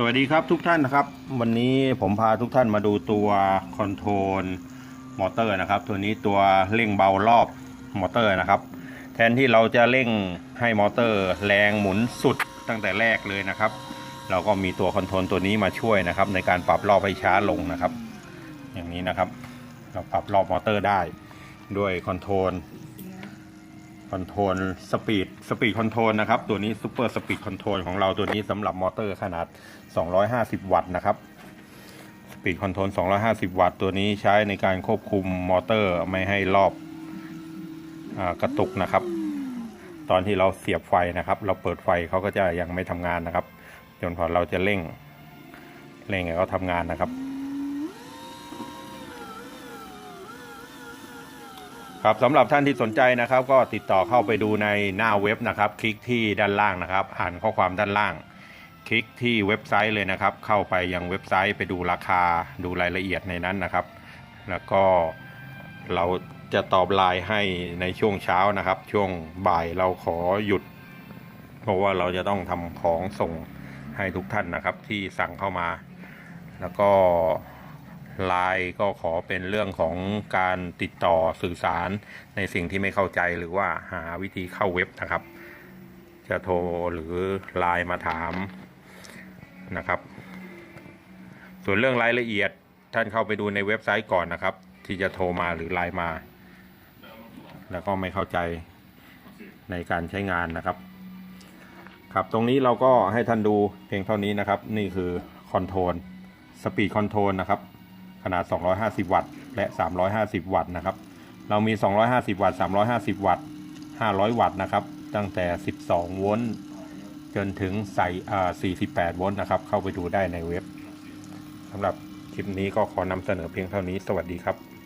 สวัสดีครับทุกท่านนะครับ วันนี้ผมพาทุกท่านมาดูตัวคอนโทรลมอเตอร์นะครับ ตัวนี้ตัวเร่งเบารอบมอเตอร์นะครับ แทนที่เราจะเร่งให้มอเตอร์แรงหมุนสุดตั้งแต่แรกเลยนะครับ เราก็มีตัวคอนโทรลตัวนี้มาช่วยนะครับ ในการปรับรอบให้ช้าลงนะครับ อย่างนี้นะครับ เราปรับรอบมอเตอร์ได้ด้วยคอนโทรล คอนโทรลสปีดสปีดคอนโทรลนะครับตัวนี้ซูเปอร์สปีดคอนโทรลของเราตัวนี้สำหรับมอเตอร์ขนาด 250 วัตต์นะครับสปีดคอนโทรล250 วัตต์ตัวนี้ใช้ในการควบคุมมอเตอร์ไม่ให้รอบอกระตุกนะครับ ตอนที่เราเสียบไฟนะครับ เราเปิดไฟเขาก็จะยังไม่ทำงานนะครับ จนพอเราจะเร่งเร่งเขาทำงานนะครับ ครับสำหรับท่านที่สนใจนะครับ ก็ติดต่อเข้าไปดูในหน้าเว็บนะครับ คลิกที่ด้านล่างนะครับ อ่านข้อความด้านล่าง คลิกที่เว็บไซต์เลยนะครับ เข้าไปยังเว็บไซต์ไปดูราคาดูรายละเอียดในนั้นนะครับ แล้วก็เราจะตอบไลน์ให้ในช่วงเช้านะครับ ช่วงบ่ายเราขอหยุด เพราะว่าเราจะต้องทำของส่งให้ทุกท่านนะครับ ที่สั่งเข้ามา แล้วก็ ไลน์ก็ขอเป็นเรื่องของการติดต่อสื่อสารในสิ่งที่ไม่เข้าใจหรือว่าหาวิธีเข้าเว็บนะครับ จะโทรหรือไลน์มาถามนะครับ ส่วนเรื่องรายละเอียดท่านเข้าไปดูในเว็บไซต์ก่อนนะครับ ที่จะโทรมาหรือไลน์มา แล้วก็ไม่เข้าใจในการใช้งานนะครับ ครับตรงนี้เราก็ให้ท่านดูเพียงเท่านี้นะครับ นี่คือคอนโทรลสปีดคอนโทรลนะครับ ขนาด 250 วัตต์ และ 350 วัตต์นะครับ เรามี 250 วัตต์ 350 วัตต์ 500 วัตต์นะครับ ตั้งแต่ 12 โวลต์ จนถึงใส่48 โวลต์นะครับ เข้าไปดูได้ในเว็บสำหรับคลิปนี้ก็ขอนำเสนอเพียงเท่านี้ สวัสดีครับ